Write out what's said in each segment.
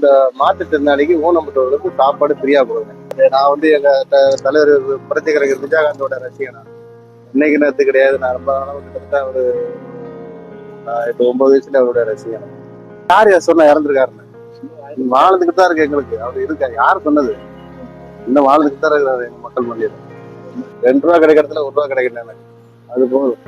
இந்த மாற்றுத்திறனாளிக்கு ஊனமுற்றவர்களுக்கு சாப்பாடு ஃப்ரீயா கொடுங்க. நான் வந்து எங்க த- தலைவர் புரட்சி கலைஞர் விஜயகாந்தோட ரசிகனா இன்னைக்கு நேரத்து கிடையாது. நான் ரொம்ப நாளாக கிட்டத்தட்ட ஒரு இப்போ ஒன்பது வயசுல அவருடைய ரசிகன் யார் யார் சொன்னா இறந்துருக்காருன்னு? வாழ்ந்துக்கிட்டு தான் இருக்கு எங்களுக்கு. அவர் இருக்கா? யார் சொன்னது? இன்னும் வாழ்ந்துக்கிட்டு தான் இருக்கிறாரு எங்க மக்கள் மொழியில் ரெண்டு ரூபா கிடைக்கிறதுல ஒரு ரூபா கிடைக்கல எனக்கு அது போதும்.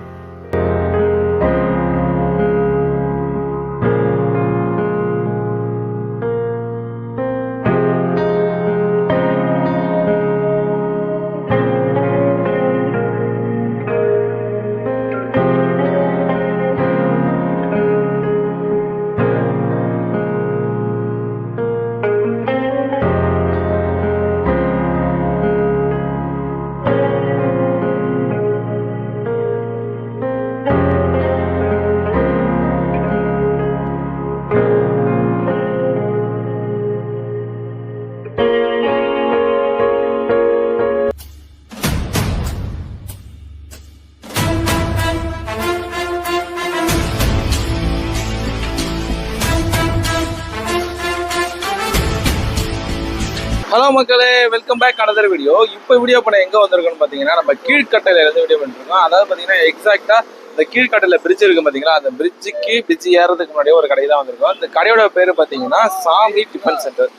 ஹலோ மக்களே வெல்கம் பேக் அனதர் வீடியோ இப்போ வீடியோ பண்ண எங்கே வந்திருக்கோம்னு பார்த்தீங்கன்னா நம்ம கீழ்கட்டையில் இருந்து வீடியோ பண்ணிருக்கோம். அதாவது பார்த்தீங்கன்னா எக்ஸாக்டாக இந்த கீழ்கட்டையில் பிரிட்ஜ் இருக்கு பார்த்தீங்களா? அந்த பிரிட்ஜுக்கு பிரிட்ஜ் ஏறதுக்கு முன்னாடியே ஒரு கடை தான் வந்திருக்கோம். இந்த கடையோட பேர் பார்த்தீங்கன்னா சாமி டிஃபன் சென்டர்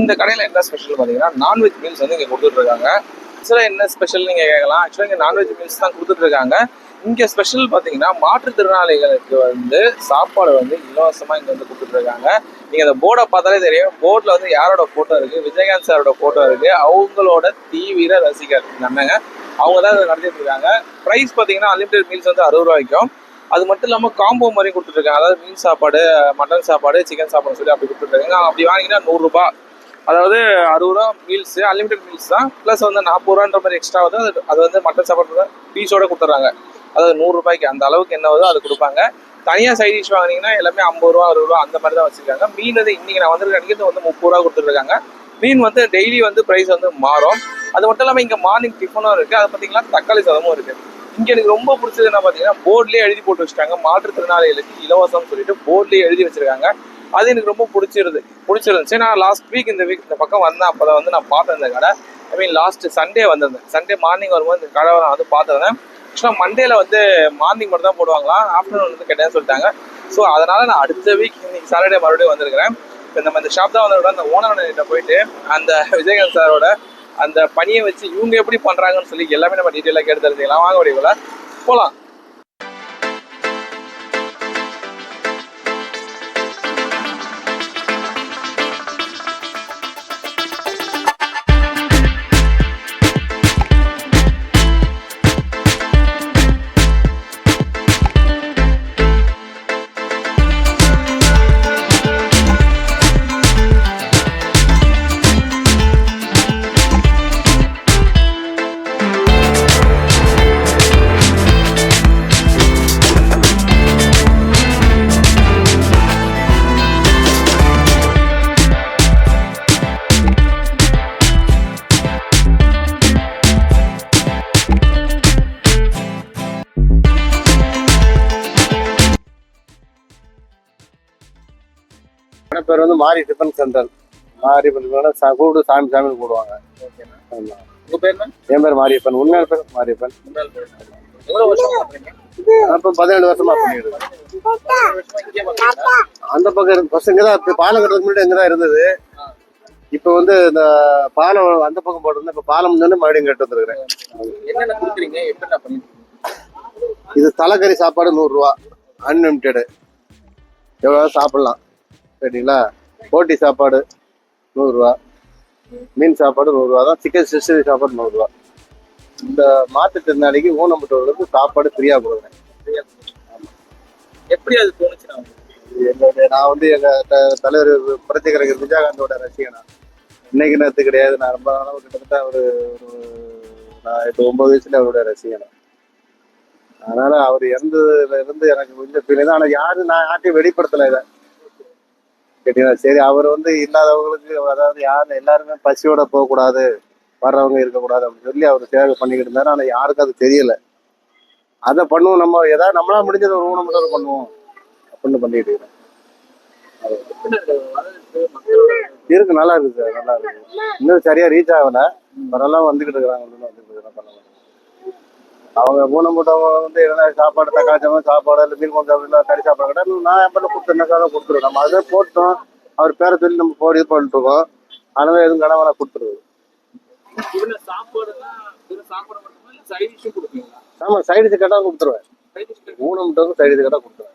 இந்த கடையில் என்ன ஸ்பெஷல் பார்த்தீங்கன்னா நான்வெஜ் மீல்ஸ் வந்து இங்கே கொடுத்துட்ருக்காங்க சில ஆக்சுவலாக என்ன ஸ்பெஷல் நீங்கள் கேட்கலாம். ஆக்சுவலாக இங்கே நான்வெஜ் மீல்ஸ் தான் கொடுத்துட்ருக்காங்க இங்கே ஸ்பெஷல் பார்த்தீங்கன்னா மாற்றுத்திறனாளிகளுக்கு வந்து சாப்பாடு வந்து இலவசமாக இங்கே வந்து கொடுத்துட்ருக்காங்க. நீங்கள் அந்த போர்டை பார்த்தாலே தெரியும். போர்டில் வந்து யாரோட ஃபோட்டோ இருக்குது விஜயகாந்த் சாரோட ஃபோட்டோ இருக்குது அவங்களோட தீவிர ரசிகர் இந்த அண்ணங்க. அவங்க தான் இதை நடத்திட்டு இருக்காங்க ப்ரைஸ் பார்த்தீங்கன்னா அன்லிமிடெட் மீல்ஸ் வந்து அறுபது ரூபாய்க்கும் அது மட்டும் இல்லாமல் காம்போ மாதிரி கொடுத்துருக்காங்க அதாவது மீன் சாப்பாடு மட்டன் சாப்பாடு சிக்கன் சாப்பாடு சொல்லி அப்படி கொடுத்துருக்காங்க அப்படி வாங்கினா நூறுரூபா அதாவது அறுபது ரூபா மீல்ஸ் அன்லிமிடெட் மீல்ஸ் தான். ப்ளஸ் வந்து நாற்பது ரூபான்ற மாதிரி எக்ஸ்ட்ரா வந்து அது- அது வந்து மட்டன் சாப்பாடு பீஸோட கொடுத்துட்றாங்க. அதாவது நூறுரூபாய்க்கு அந்த அளவுக்கு என்ன வருதோ அது கொடுப்பாங்க. தனியாக சைட் டிஷ் வாங்குனீங்கன்னா எல்லாமே ஐம்பது ரூபா அறுபது ரூபா அந்த மாதிரி தான் வச்சுருக்காங்க. மீன் வந்து இன்றைக்கி நான் வந்திருக்க வந்து முப்பது ரூபா கொடுத்துருக்காங்க மீன் வந்து டெய்லி வந்து ப்ரைஸ் வந்து மாறும். அது மட்டும் இல்லாமல் இங்கே மார்னிங் டிஃபனும் இருக்குது அது பார்த்தீங்கன்னா தக்காளி சாதமும் இருக்குது இங்கே எனக்கு ரொம்ப பிடிச்சது என்ன பார்த்தீங்கன்னா போர்ட்லேயே எழுதி போட்டு வச்சிருக்காங்க மாற்றுத்திறனாளிகளுக்கு இலவசம்னு சொல்லிட்டு போர்ட்லேயே எழுதி வச்சுருக்காங்க. அது எனக்கு ரொம்ப பிடிச்சிருது. பிடிச்சிருந்துச்சு. நான் லாஸ்ட் வீக் இந்த வீக் இந்த பக்கம் வந்தேன். அப்போ வந்து நான் பார்த்தேன் இந்த கடை. ஐ மீன் லாஸ்ட் சண்டே வந்திருந்தேன். சண்டே மார்னிங் வரும்போது இந்த கடை நான் வந்து பார்த்துருந்தேன் ஆக்சுவலாக மண்டேல வந்து மார்னிங் மட்டும் தான் போடுவாங்களாம் ஆஃப்டர்நூன் வந்து கேட்டேன்னு சொல்லிட்டாங்க. ஸோ அதனால நான் அடுத்த வீக் இன்னைக்கு சாட்டர்டே மறுபடியும் வந்திருக்கிறேன். இப்போ நம்ம இந்த ஷாப் தான் வந்து அந்த ஓனர்கிட்ட போயிட்டு அந்த விஜயகாந்த் சாரோட அந்த பணியை வச்சு இவங்க எப்படி பண்ணுறாங்கன்னு சொல்லி எல்லாமே நம்ம டீட்டெயிலாக கேட்டு தெரிஞ்சுக்கலாம். வாங்க முடியல போகலாம் கடை பேர் வந்து மாரி டிஃபன் சென்டர் மாரி கூப்பிட்டு சாமி சாமின்னு கூடுவாங்க ஆமா. உங்க பேர் என்ன? என் பேர் மாரியப்பன். உண்மையான பேர் மாரியப்பன். வருஷம் அப்போ பதினேழு வருஷமா பண்றீங்களா அந்த பக்கம் பஸ் இங்கே தான் பாலம் கட்டுறதுக்கு முன்னாடி இங்கே தான் இருந்தது. இப்போ வந்து இந்த பாலம் அந்த பக்கம் போட்டிருந்தேன் இப்போ பாலம் வந்து மறுபடியும் கட்டு வந்துருக்கிறேன் என்னென்ன கொடுக்குறீங்க? எப்படி பண்ணிட்டு இது தலைக்கறி சாப்பாடு நூறுரூவா அன்லிமிட்டெடு எவ்வளோ சாப்பிட்லாம். சரிங்களா? போட்டி சாப்பாடு நூறுரூவா மீன் சாப்பாடு நூறுரூவா தான். சிக்கன் சிக்ஸ்டி சாப்பாடு நூறுரூவா இந்த மாற்றுத்திறனாளிக்கு ஊனமுற்றவர்களுக்கு சாப்பாடு ஃப்ரீயாக கொடுக்குறேன் எப்படி அது தோணுச்சு நான் இது என்னுடைய நான் வந்து எங்கள் தலைவர் புரட்சி கலைஞர் விஜயகாந்தோட ரசிகனா. இன்னைக்கு நேரத்து கிடையாது. நான் ரொம்ப நாளாக கிட்டத்தட்ட ஒரு நான் இப்போ ஒன்பது வயசுல அவருடைய ரசிகனா. அதனால அவர் இறந்ததுல இருந்து எனக்கு கொஞ்சம் ஃபீலிங் தான். ஆனால் யாரும் நான் யார்ட்டையும் வெளிப்படுத்தலை இதை. கேட்டீங்களா சரி அவர் வந்து இல்லாதவங்களுக்கு அதாவது யாரும் எல்லாருமே பசியோட போகக்கூடாது வர்றவங்க இருக்கக்கூடாது அப்படின்னு சொல்லி அவர் சேவை பண்ணிக்கிட்டு இருந்தார். ஆனால் யாருக்கும் அது தெரியல. அதை பண்ணுவோம் நம்ம ஏதாவது நம்மளா முடிஞ்சது ஒரு ஊனமுட்டவர் பண்ணுவோம். அப்படின்னு பண்ணிட்டு இருக்கிறேன். இருக்கு நல்லா இருக்கு சார் நல்லா இருக்கு. இன்னும் சரியா ரீச் ஆகல. வரலாம் வந்துகிட்டு இருக்கிறாங்க இன்னும் இருக்கிறாங்க அவங்க மூணு மூட்டவங்க வந்து என்ன சாப்பாடு தக்காளி சாப்பாடு சாப்பாடு இல்லை மீன் குழம்பு இல்லை கறி சாப்பாடு கடை நான் பண்ண கொடுத்துருந்தாக்காக கொடுத்துருவோம் நம்ம அதை போட்டோம். அவர் பேரை சொல்லி நம்ம போடி இது பண்ணிட்டு இருக்கோம். அதனால எதுவும் கடை வேணா கொடுத்துருவோம் மட்டுமா ஆமா சைடு கேட்டா கொடுத்துருவேன். மூணு மூட்டவுக்கு சைடு கேட்டா கொடுத்துருவேன்.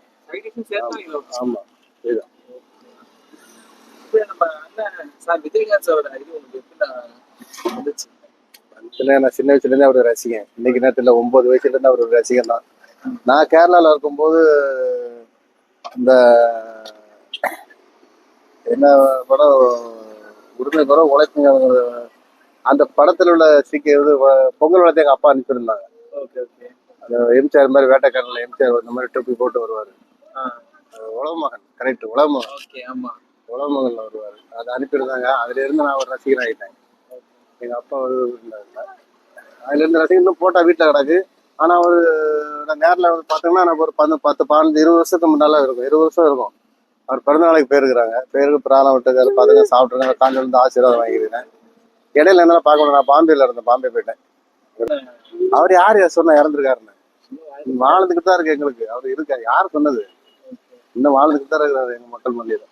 ஆமா இதுதான். நம்ம அண்ணன் சார் விஜயகாந்த் சாரோட உங்களுக்கு எப்படி வந்துச்சு? சின்ன நான் சின்ன வயசுல இருந்தே அவரு ரசிகன். இன்னைக்கு நேரத்துல ஒன்பது வயசுல இருந்து அவர் ரசிகன் தான். நான் கேரளால இருக்கும்போது இந்த என்ன படம் உரிமை படம் உழைப்புங்க அந்த படத்துல உள்ள இது வ- பொங்கல் வளர்த்து எங்க அப்பா அனுப்பியிருந்தாங்க. அந்த எம்ஜிஆர் மாதிரி வேட்டைக்காரன்ல எம்ஜிஆர் இந்த மாதிரி டொப்பி போட்டு வருவாரு. ஆ. உலகமகன் கரெக்ட் உலகமகன் ஓகே ஆமா. உலகமகன்ல வருவாரு. அதை அனுப்பியிருந்தாங்க. அதுல இருந்து நான் ஒரு ரசிகன் எங்கள் எங்க அப்பா ஒரு அதுலேருந்து அதுல இருந்து இன்னும் போட்டா வீட்டில் கிடக்கு. ஆனா ஒரு நான் நேர்ல வந்து பாத்தீங்கன்னா எனக்கு ஒரு பத்து பத்து பதினஞ்சு இருபது வருஷத்துக்கு முன்னால் இருக்கும். இருபது வருஷம் இருக்கும். அவர் பிறந்த நாளைக்கு போயிருக்கிறாங்க. பேருக்கு பிராணம் விட்டுக்காரு பாத்துங்க சாப்பிட்டுருக்காங்க. காஞ்சி ஆசீர்வாதம் வாங்கிக்கிறேன் இடையில என்னால பார்க்க முடியல நான் பாம்பேல இருந்தேன் பாம்பே போயிட்டேன். அவர் யார்? யார் சொன்னா இறந்துருக்காருன்னு. வாழ்ந்துக்கிட்டு தான் இருக்கு எங்களுக்கு. அவர் இருக்காரு. யார் சொன்னது? இன்னும் வாழ்ந்துக்கிட்டு தான் இருக்கிறாரு எங்க மக்கள் மத்தியில.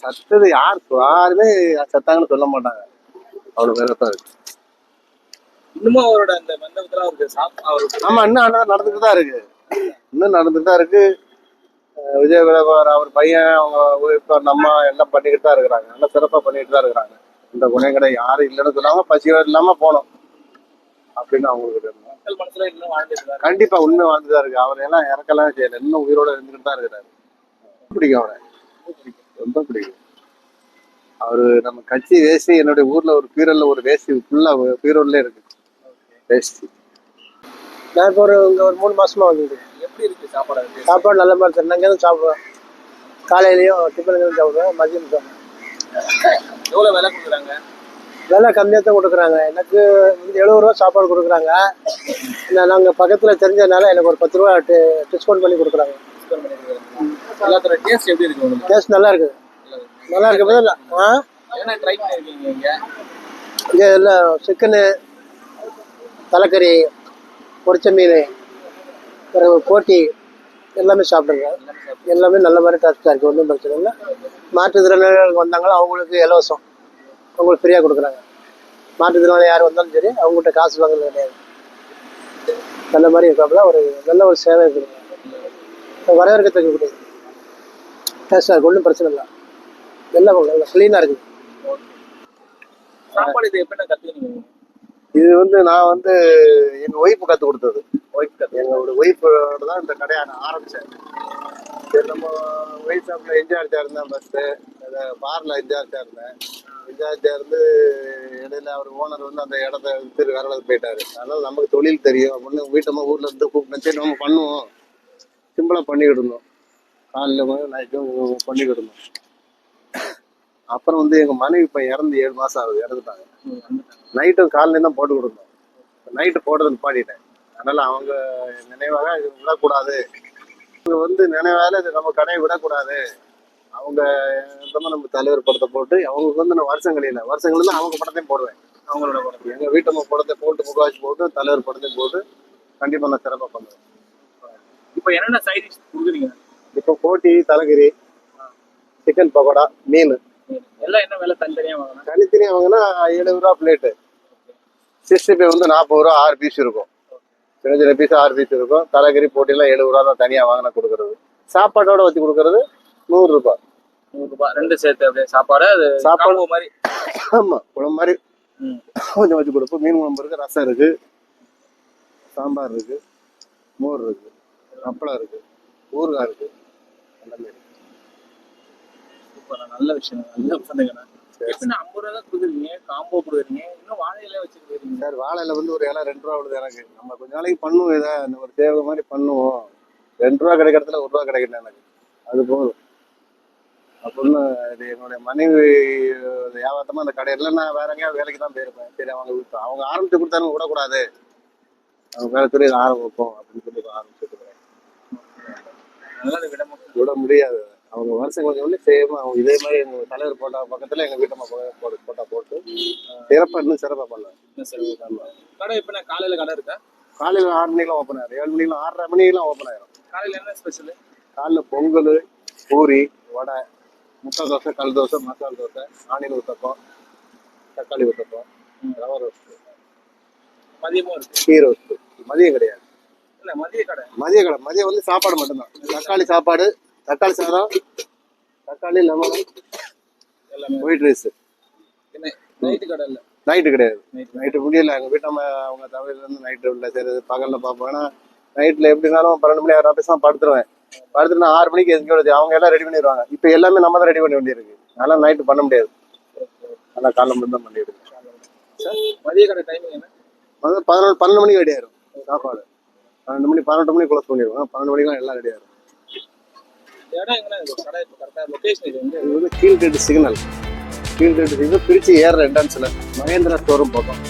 சத்தது யார்? யாருமே சத்தாங்கன்னு சொல்ல மாட்டாங்க. அவ்வளவு பேர் தான் இருக்கு. இன்னமும் அவரோட அந்த மண்டபத்துல அவருக்கு சாப் அவருக்கு ஆமா இன்னும் அண்ணன் நடந்துட்டு தான் இருக்கு. இன்னும் நடந்துட்டு தான் இருக்கு. விஜய் விளவர் அவர் பையன் அவங்க ஒய்ஃப் அந்த அம்மா எல்லாம் பண்ணிக்கிட்டு தான் இருக்கிறாங்க. நல்லா சிறப்பா பண்ணிட்டு தான் இருக்கிறாங்க. இந்த குணங்கடை யாரும் இல்லைன்னு சொல்லாம பசியோட இல்லாம போனோம். அப்படின்னு அவங்களுக்கு இன்னும் கண்டிப்பா உண்மை வாழ்ந்துதான் இருக்கு. அவர் எல்லாம் இறக்கலாம் செய்யல. இன்னும் உயிரோட இருந்துகிட்டு தான் இருக்கிறாரு. பிடிக்கும் அவரை. ரொம்ப பிடிக்கும். அவரு நம்ம கட்சி வேஷ்டி என்னுடைய ஊர்ல ஒரு பீரல்ல ஒரு வேஷ்டி ஃபுல்லா பீரோல்ல இருக்கு. வேஷ்டி நான் இப்போ ஒரு இங்கே ஒரு மூணு மாசமா வந்துருக்கு எப்படி இருக்கு சாப்பாடு? சாப்பாடு நல்ல மாதிரி தரேன் இங்கே தான் சாப்பிடுவேன். காலையிலையும் டிஃபன் தான் சாப்பிடுவேன் மதியம் சாப்பிடுவேன். எவ்வளவு விலை கொடுக்குறாங்க? விலை கம்மியாக தான் கொடுக்குறாங்க. எனக்கு வந்து எழுபது ரூபா சாப்பாடு கொடுக்குறாங்க. நான் நாங்கள் பக்கத்தில் தெரிஞ்சதுனால எனக்கு ஒரு பத்து ரூபா டிஸ்கவுண்ட் பண்ணி கொடுக்குறாங்க. எல்லாத்தோட டேஸ்ட் எப்படி இருக்கு உங்களுக்கு? டேஸ்ட் நல்லா இருக்குது. நல்லா இருக்கு ஆ? என்ன ட்ரை பண்ணிருக்கீங்க இங்க? இங்கே எல்லாம் சிக்கனு தலைக்கறி பொரிச்ச மீன் பிறகு போட்டி எல்லாமே சாப்பிட்ருக்கேன் எல்லாமே நல்ல மாதிரி டேஸ்ட்டாக இருக்குது ஒன்றும் பிரச்சனை இல்லை. மாற்றுத்திறனாளிகள் வந்தாங்களோ அவங்களுக்கு இலவசம். அவங்களுக்கு ஃப்ரீயாக கொடுக்குறாங்க. மாற்றுத்திறனாளி யார் வந்தாலும் சரி அவங்கள்ட்ட காசு வாங்குறது கிடையாது. நல்ல மாதிரி இருக்காப்புல ஒரு நல்ல ஒரு சேவை இருக்குது வரவேற்கத்தக்க கூடியது டேஸ்ட்டாக இருக்குது ஒன்றும் பிரச்சனை இல்லை. எல்லாம் நல்லா க்ளீனாக இருக்குது சாப்பாடு இது எப்படி கத்துக்கிட்டீங்க? இது வந்து நான் வந்து எங்க ஒய்ஃப் கத்து கொடுத்தது. எங்களோட ஒய்ஃபோட தான் இந்த கடையை நான் ஆரம்பிச்சேன். சரி நம்ம ஒய்ஃப் ஷாப்ல இன்சார்ஜா இருந்தேன் ஃபர்ஸ்ட் பார்ல இன்சார்ஜா இருந்தேன். இன்சார்ஜா இருந்து இடையில அவர் ஓனர் வந்து அந்த இடத்த வித்து வேற இடத்துக்கு போயிட்டாரு. அதனால நமக்கு தொழில் தெரியும். அப்படின்னு வீட்டம்மா ஊர்ல இருந்து கூப்பிட்டு நம்ம பண்ணுவோம். சிம்பிளா பண்ணிக்கிட்டு இருந்தோம். காலையில் நைட்டும் பண்ணிக்கிட்டு இருந்தோம். அப்புறம் வந்து எங்க மனைவி இப்போ இறந்து ஏழு மாசம் ஆகுது இறந்துட்டாங்க. நைட்டும் காலையில தான் போட்டு கொடுத்தோம். நைட்டு போடுறது நிப்பாட்டிட்டேன். அதனால அவங்க நினைவாக இது விடக்கூடாது. அவங்க வந்து நினைவாக இது நம்ம கடையை விடக்கூடாது. அவங்க நம்ம தலைவர் படத்தை போட்டு அவங்களுக்கு வந்து நான் வருஷம் கழிந்து அவங்க படத்தையும் போடுவேன். அவங்களோட படம் எங்க வீட்டம்மா படத்தை போட்டு முகவாசி போட்டு தலைவர் படத்தையும் போட்டு கண்டிப்பா நான் சிறப்பாக பண்ணுவேன். இப்போ என்னென்ன சைட் டிஷ் கொடுக்குறீங்க? இப்போ போட்டி தலைகிரி சிக்கன் பக்கோடா மீன். எல்லாம் என்ன விலை தனித்தனியா வாங்கணும் தனித்தனி வாங்கினா எழுபது ரூபா பிளேட்டு சிக்ஸ்டி ஃபைவ் வந்து நாற்பது ரூபா ஆறு பீஸ் இருக்கும். சின்ன சின்ன பீஸ் ஆறு பீஸ் இருக்கும். தலைகறி போட்டிலாம் எழுபது ரூபா தான் தனியாக வாங்கினா கொடுக்குறது. சாப்பாட்டோட வச்சு கொடுக்குறது நூறு ரூபாய் நூறு ரூபாய் ரெண்டு சேர்த்து அப்படியே சாப்பாடு அது சாப்பாடு. மாதிரி. ஆமாம் குழம்பு மாதிரி. கொஞ்சம் வச்சு கொடுப்போம். மீன் குழம்பு இருக்கு ரசம் இருக்கு சாம்பார் இருக்கு மோர் இருக்கு. அப்பளம் இருக்கு ஊறுகாய் இருக்கு எல்லாமே இருக்கு. சூப்பர் நல்ல விஷயம் நல்ல பண்ணுங்கண்ணா ஐம்பது ரூபா தான் கொடுக்குறீங்க? காம்போ கொடுக்குறீங்க? இன்னும் வாழையில வச்சுருக்கீங்க சார் வாழையில வந்து ஒரு இலை ரெண்டு ரூபா விழுது எனக்கு. நம்ம கொஞ்ச நாளைக்கு பண்ணுவோம் இதை இந்த ஒரு சேவை மாதிரி பண்ணுவோம். ரெண்டு ரூபா கிடைக்கிறதுல ஒரு ரூபா கிடைக்கணும் எனக்கு. அது போதும். அப்படின்னு இது என்னுடைய மனைவி வியாபாரத்தமா அந்த கடையில நான் வேற எங்கேயாவது வேலைக்கு தான் போயிருப்பேன். சரி அவங்க அவங்க ஆரம்பிச்சு கொடுத்தாலும் விடக்கூடாது. அவங்க வேலை தொழில் ஆரம்பிப்போம் அப்படின்னு சொல்லி ஆரம்பிச்சுட்டு விட முடியாது. அவங்க வருஷம் கொஞ்சம் ஒன்று சேம். அவங்க இதே மாதிரி எங்க தலைவர் போட்டா பக்கத்துல எங்க வீட்டம்மா போட்டு போட்டா போட்டு சிறப்பா இன்னும் சிறப்பா பண்ணலாம் கடை இப்போ நான் காலையில கடை இருக்கா? காலையில ஆறு மணிக்கெல்லாம் ஓப்பன் ஆயிரும். ஏழு மணிக்கெல்லாம் ஆறரை மணிக்கெல்லாம் ஓப்பன் ஆயிரும். காலையில என்ன ஸ்பெஷல் காலைல பொங்கல் பூரி வடை முட்டை தோசை கல் தோசை மசால் தோசை ஆனியன் ஊத்தப்பம் தக்காளி ஊத்தப்பம் ரவை ரோஸ்ட் மதியமும் இருக்கு. கீ ரோஸ்ட் மதியம் கிடையாது. மதிய கடை. மதிய கடை. மதியம் வந்து சாப்பாடு மட்டும்தான். தக்காளி சாப்பாடு தக்காளி சாதம் தக்காளி லெமன் எல்லாமே. White rice. நைட்டு கடை இல்ல. நைட்டு கிடையாது. நைட் நைட்டு முடியல. எங்கள் வீட்டம்மா அவங்க தமிழ்லேருந்து நைட்டு இல்லை சரி பகலில் பார்ப்போம். நைட்டில் எப்படினாலும் பன்னெண்டு மணி ஆறு பேசாம படுத்துருவேன். படுத்துட்டு நான் ஆறு மணிக்கு எதுக்கு அவங்க எல்லாம் ரெடி பண்ணிடுவாங்க. இப்போ எல்லாமே நம்ம தான் ரெடி பண்ண வேண்டியிருக்கு. அதெல்லாம் நைட்டு பண்ண முடியாது. அதெல்லாம் காலைல மட்டும் தான் பண்ணிடுது மதிய கடை டைமிங் என்ன? பதினொன்று பன்னெண்டு மணிக்கு ரெடி ஆயிரும். சாப்பாடு. பன்னெண்டு மணி பன்னெண்டு மணிக்கு க்ளோஸ் பண்ணிடுவோம் பன்னெண்டு மணிக்கெல்லாம் எல்லாம் ரெடி ஆயிரும் இடம் எங்கன்னா இது? வந்து கீழ்கட்டு சிக்னல். கீழ்கட்டு இது திருச்சி ஏற என்ட்ரன்ஸில் மகேந்திரா ஸ்டோரும் பக்கம்.